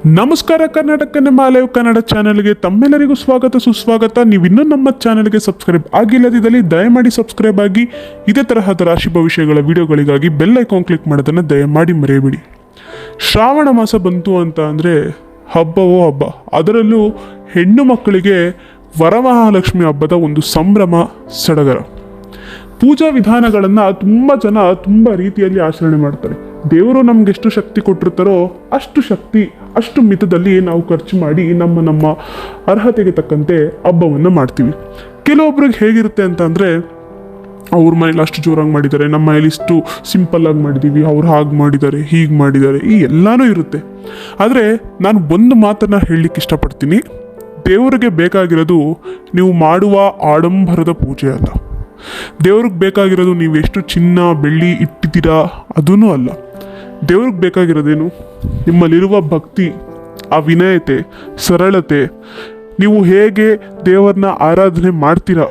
ನಮಸ್ಕಾರ ಕರ್ನಾಟಕ ನಮ್ಮ ಲೈವ್ ಕನ್ನಡ ಚಾನೆಲ್ಗೆ ತಮ್ಮೆಲ್ಲರಿಗೂ ಸ್ವಾಗತ ಸುಸ್ವಾಗತ. ನೀವು ಇನ್ನೂ ನಮ್ಮ ಚಾನೆಲ್ಗೆ ಸಬ್ಸ್ಕ್ರೈಬ್ ಆಗಿಲ್ಲದಿದ್ದಲ್ಲಿ ದಯಮಾಡಿ ಸಬ್ಸ್ಕ್ರೈಬ್ ಆಗಿ. ಇದೇ ತರಹದ ರಾಶಿ ಭವಿಷ್ಯಗಳ ವಿಡಿಯೋಗಳಿಗಾಗಿ ಬೆಲ್ ಐಕಾನ್ ಕ್ಲಿಕ್ ಮಾಡೋದನ್ನು ದಯಮಾಡಿ ಮರೆಯಬೇಡಿ. ಶ್ರಾವಣ ಮಾಸ ಬಂತು ಅಂತ ಅಂದರೆ ಹಬ್ಬವೋ ಹಬ್ಬ, ಅದರಲ್ಲೂ ಹೆಣ್ಣು ಮಕ್ಕಳಿಗೆ ವರಮಹಾಲಕ್ಷ್ಮಿ ಹಬ್ಬದ ಒಂದು ಸಂಭ್ರಮ ಸಡಗರ. ಪೂಜಾ ವಿಧಾನಗಳನ್ನು ತುಂಬ ಜನ ತುಂಬ ರೀತಿಯಲ್ಲಿ ಆಚರಣೆ ಮಾಡ್ತಾರೆ. ದೇವರು ನಮ್ಗೆ ಎಷ್ಟು ಶಕ್ತಿ ಕೊಟ್ಟಿರ್ತಾರೋ ಅಷ್ಟು ಶಕ್ತಿ ಅಷ್ಟು ಮಿತದಲ್ಲಿ ನಾವು ಖರ್ಚು ಮಾಡಿ ನಮ್ಮ ನಮ್ಮ ಅರ್ಹತೆಗೆ ತಕ್ಕಂತೆ ಹಬ್ಬವನ್ನು ಮಾಡ್ತೀವಿ. ಕೆಲವೊಬ್ರಿಗೆ ಹೇಗಿರುತ್ತೆ ಅಂತ ಅಂದರೆ, ಅವ್ರ ಮನೇಲಿ ಅಷ್ಟು ಜೋರಾಗಿ ಮಾಡಿದ್ದಾರೆ, ನಮ್ಮ ಮನೇಲಿ ಇಷ್ಟು ಸಿಂಪಲ್ ಆಗಿ ಮಾಡಿದ್ದೀವಿ ಅವ್ರು ಹಾಗೆ ಮಾಡಿದ್ದಾರೆ, ಹೀಗೆ ಮಾಡಿದ್ದಾರೆ, ಈ ಎಲ್ಲನೂ ಇರುತ್ತೆ. ಆದರೆ ನಾನು ಒಂದು ಮಾತನ್ನು ಹೇಳಲಿಕ್ಕೆ ಇಷ್ಟಪಡ್ತೀನಿ, ದೇವರಿಗೆ ಬೇಕಾಗಿರೋದು ನೀವು ಮಾಡುವ ಆಡಂಬರದ ಪೂಜೆ ಅಲ್ಲ. ದೇವ್ರಿಗೆ ಬೇಕಾಗಿರೋದು ನೀವು ಎಷ್ಟು ಚಿನ್ನ, ಬೆಳ್ಳಿ ಇಟ್ಟಿದ್ದೀರಾ ಅದೂ ಅಲ್ಲ. ದೇವ್ರಿಗೆ ಬೇಕಾಗಿರೋದೇನು? ನಿಮ್ಮಲ್ಲಿರುವ ಭಕ್ತಿ, ಆ ವಿನಯತೆ, ಸರಳತೆ, ನೀವು ಹೇಗೆ ದೇವರನ್ನ ಆರಾಧನೆ ಮಾಡ್ತೀರಾ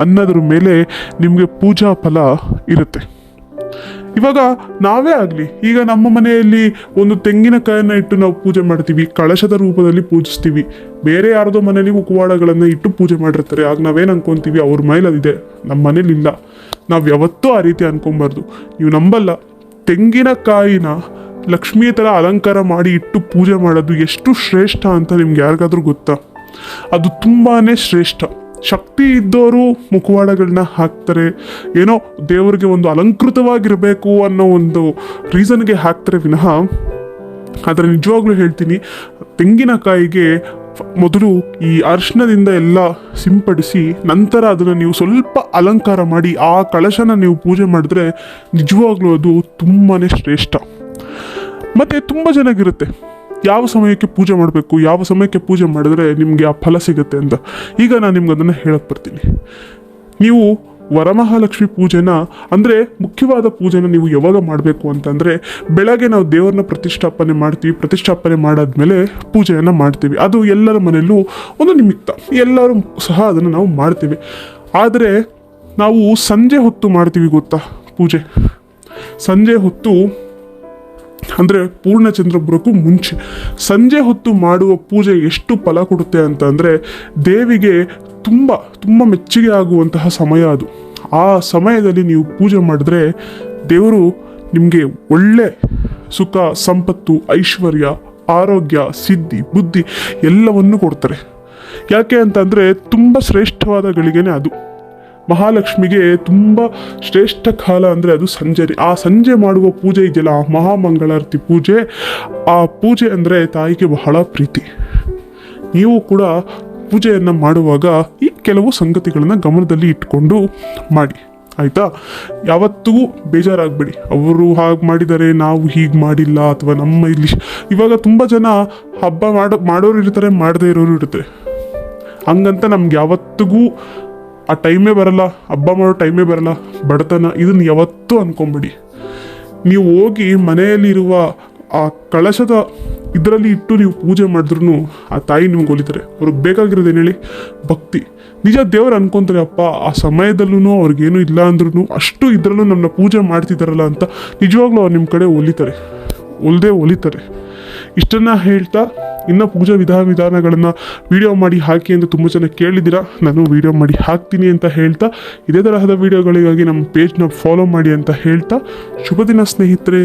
ಅನ್ನೋದ್ರ ಮೇಲೆ ನಿಮಗೆ ಪೂಜಾ ಫಲ ಇರುತ್ತೆ. ಇವಾಗ ನಾವೇ ಆಗಲಿ, ಈಗ ನಮ್ಮ ಮನೆಯಲ್ಲಿ ಒಂದು ತೆಂಗಿನಕಾಯನ್ನು ಇಟ್ಟು ನಾವು ಪೂಜೆ ಮಾಡ್ತೀವಿ, ಕಳಶದ ರೂಪದಲ್ಲಿ ಪೂಜಿಸ್ತೀವಿ. ಬೇರೆ ಯಾರ್ದೋ ಮನೇಲಿ ಉಕ್ವಾಡಗಳನ್ನು ಇಟ್ಟು ಪೂಜೆ ಮಾಡಿರ್ತಾರೆ, ಆಗ ನಾವೇನು ಅನ್ಕೊತೀವಿ, ಅವ್ರ ಮನೇಲಿ ಅದಿದೆ ನಮ್ಮ ಮನೇಲಿ ಇಲ್ಲ ನಾವು ಯಾವತ್ತೂ ಆ ರೀತಿ ಅನ್ಕೊಬಾರ್ದು. ನೀವು ನಂಬಲ್ಲ. ತೆಂಗಿನಕಾಯಿನ ಲಕ್ಷ್ಮಿಯ ಥರ ಅಲಂಕಾರ ಮಾಡಿ ಇಟ್ಟು ಪೂಜೆ ಮಾಡೋದು ಎಷ್ಟು ಶ್ರೇಷ್ಠ ಅಂತ ನಿಮ್ಗೆ ಯಾರಿಗಾದ್ರೂ ಗೊತ್ತಾ? ಅದು ತುಂಬಾ ಶ್ರೇಷ್ಠ. ಶಕ್ತಿ ಇದ್ದವರು ಮುಖವಾಡಗಳನ್ನ ಹಾಕ್ತಾರೆ. ಏನೋ ದೇವರಿಗೆ ಒಂದು ಅಲಂಕೃತವಾಗಿರಬೇಕು ಅನ್ನೋ ಒಂದು ರೀಸನ್ಗೆ ಹಾಕ್ತಾರೆ ವಿನಃ. ಆದರೆ ನಿಜವಾಗ್ಲೂ ಹೇಳ್ತೀನಿ, ತೆಂಗಿನಕಾಯಿಗೆ ಮೊದಲು ಈ ಅರ್ಶನದಿಂದ ಎಲ್ಲ ಸಿಂಪಡಿಸಿ ನಂತರ ಅದನ್ನು ನೀವು ಸ್ವಲ್ಪ ಅಲಂಕಾರ ಮಾಡಿ ಆ ಕಳಶನ ನೀವು ಪೂಜೆ ಮಾಡಿದ್ರೆ ನಿಜವಾಗ್ಲೂ ಅದು ತುಂಬಾ ಶ್ರೇಷ್ಠ. ಮತ್ತು ತುಂಬ ಚೆನ್ನಾಗಿರುತ್ತೆ ಯಾವ ಸಮಯಕ್ಕೆ ಪೂಜೆ ಮಾಡಬೇಕು, ಯಾವ ಸಮಯಕ್ಕೆ ಪೂಜೆ ಮಾಡಿದ್ರೆ ನಿಮಗೆ ಆ ಫಲ ಸಿಗುತ್ತೆ ಅಂತ. ಈಗ ನಾನು ನಿಮ್ಗೆ ಅದನ್ನು ಹೇಳಕ್ಕೆ ಬರ್ತೀನಿ. ನೀವು ವರಮಹಾಲಕ್ಷ್ಮಿ ಪೂಜೆನ, ಅಂದರೆ ಮುಖ್ಯವಾದ ಪೂಜೆನ ನೀವು ಯಾವಾಗ ಮಾಡಬೇಕು ಅಂತಂದರೆ, ಬೆಳಗ್ಗೆ ನಾವು ದೇವರನ್ನ ಪ್ರತಿಷ್ಠಾಪನೆ ಮಾಡ್ತೀವಿ, ಪ್ರತಿಷ್ಠಾಪನೆ ಮಾಡಾದ್ಮೇಲೆ ಪೂಜೆಯನ್ನು ಮಾಡ್ತೀವಿ. ಅದು ಎಲ್ಲರ ಮನೆಯಲ್ಲೂ ಒಂದು ನಿಮಿತ್ತ. ಎಲ್ಲರೂ ಸಹ ಅದನ್ನು ನಾವು ಮಾಡ್ತೀವಿ. ಆದರೆ ನಾವು ಸಂಜೆ ಹೊತ್ತು ಮಾಡ್ತೀವಿ ಗೊತ್ತಾ ಪೂಜೆ? ಸಂಜೆ ಹೊತ್ತು ಅಂದರೆ ಪೂರ್ಣಚಂದ್ರ ಬರೋಕ್ಕೂ ಮುಂಚೆ. ಸಂಜೆ ಹೊತ್ತು ಮಾಡುವ ಪೂಜೆ ಎಷ್ಟು ಫಲ ಕೊಡುತ್ತೆ ಅಂತ ಅಂದರೆ ದೇವಿಗೆ ತುಂಬ ತುಂಬ ಮೆಚ್ಚುಗೆ ಆಗುವಂತಹ ಸಮಯ ಅದು. ಆ ಸಮಯದಲ್ಲಿ ನೀವು ಪೂಜೆ ಮಾಡಿದ್ರೆ ದೇವರು ನಿಮಗೆ ಒಳ್ಳೆ ಸುಖ, ಸಂಪತ್ತು, ಐಶ್ವರ್ಯ, ಆರೋಗ್ಯ, ಸಿದ್ಧಿ, ಬುದ್ಧಿ ಎಲ್ಲವನ್ನು ಕೊಡ್ತಾರೆ. ಯಾಕೆ ಅಂತಂದರೆ ತುಂಬ ಶ್ರೇಷ್ಠವಾದ ಗಳಿಗೆನೇ ಅದು. ಮಹಾಲಕ್ಷ್ಮಿಗೆ ತುಂಬ ಶ್ರೇಷ್ಠ ಕಾಲ ಅಂದರೆ ಅದು ಸಂಜೆ ಆ ಸಂಜೆ ಮಾಡುವ ಪೂಜೆ ಇದೆಯಲ್ಲ, ಆ ಮಹಾಮಂಗಳಾರತಿ ಪೂಜೆ. ಆ ಪೂಜೆ ಅಂದರೆ ತಾಯಿಗೆ ಬಹಳ ಪ್ರೀತಿ. ನೀವು ಕೂಡ ಪೂಜೆಯನ್ನು ಮಾಡುವಾಗ ಈ ಕೆಲವು ಸಂಗತಿಗಳನ್ನು ಗಮನದಲ್ಲಿ ಇಟ್ಕೊಂಡು ಮಾಡಿ. ಆಯಿತಾ? ಯಾವತ್ತಿಗೂ ಬೇಜಾರಾಗಬೇಡಿ. ಅವರು ಹಾಗೆ ಮಾಡಿದ್ದಾರೆ ನಾವು ಹೀಗೆ ಮಾಡಿಲ್ಲ ಅಥವಾ ನಮ್ಮ ಇಲ್ಲಿ ಇವಾಗ ತುಂಬ ಜನ ಹಬ್ಬ ಮಾಡೋ, ಮಾಡೋರು ಇರ್ತಾರೆ, ಮಾಡದೇ ಇರೋರು ಇರ್ತಾರೆ. ಹಂಗಂತ ನಮ್ಗೆ ಯಾವತ್ತಿಗೂ ಆ ಟೈಮೇ ಬರಲ್ಲ, ಹಬ್ಬ ಮಾಡೋ ಟೈಮೇ ಬರಲ್ಲ. ಬಡತನ ಇದನ್ನು ಯಾವತ್ತೂ ಅನ್ಕೊಂಬಿಡಿ. ನೀವು ಹೋಗಿ ಮನೆಯಲ್ಲಿರುವ ಆ ಕಳಶದ ಇದರಲ್ಲಿ ಇಟ್ಟು ನೀವು ಪೂಜೆ ಮಾಡಿದ್ರು ಆ ತಾಯಿ ನಿಮ್ಗೆ ಒಲಿತಾರೆ. ಅವ್ರಿಗೆ ಬೇಕಾಗಿರೋದೇನು ಹೇಳಿ? ಭಕ್ತಿ. ನಿಜ ದೇವ್ರು ಅನ್ಕೊಂತಾರೆ, ಅಪ್ಪ, ಆ ಸಮಯದಲ್ಲೂ ಅವ್ರಿಗೇನು ಇಲ್ಲ ಅಂದ್ರೂ ಅಷ್ಟು ಇದರಲ್ಲೂ ನಮ್ಮನ್ನ ಪೂಜೆ ಮಾಡ್ತಿದ್ದಾರಲ್ಲ ಅಂತ ನಿಜವಾಗ್ಲೂ ಅವ್ರು ನಿಮ್ಮ ಕಡೆ ಒಲಿತಾರೆ. ಒಲ್ದೇ ಒಲಿತಾರೆ. ಇಷ್ಟನ್ನು ಹೇಳ್ತಾ ಇನ್ನು ಪೂಜಾ ವಿಧಾನ ವಿಧಾನಗಳನ್ನು ವಿಡಿಯೋ ಮಾಡಿ ಹಾಕಿ ಅಂತ ತುಂಬ ಜನ ಕೇಳಿದ್ದೀರಾ, ನಾನು ವೀಡಿಯೋ ಮಾಡಿ ಹಾಕ್ತೀನಿ ಅಂತ ಹೇಳ್ತಾ, ಇದೇ ತರಹದ ವೀಡಿಯೋಗಳಿಗಾಗಿ ನಮ್ಮ ಪೇಜ್ನ ಫಾಲೋ ಮಾಡಿ ಅಂತ ಹೇಳ್ತಾ ಶುಭ ದಿನ ಸ್ನೇಹಿತರೆ.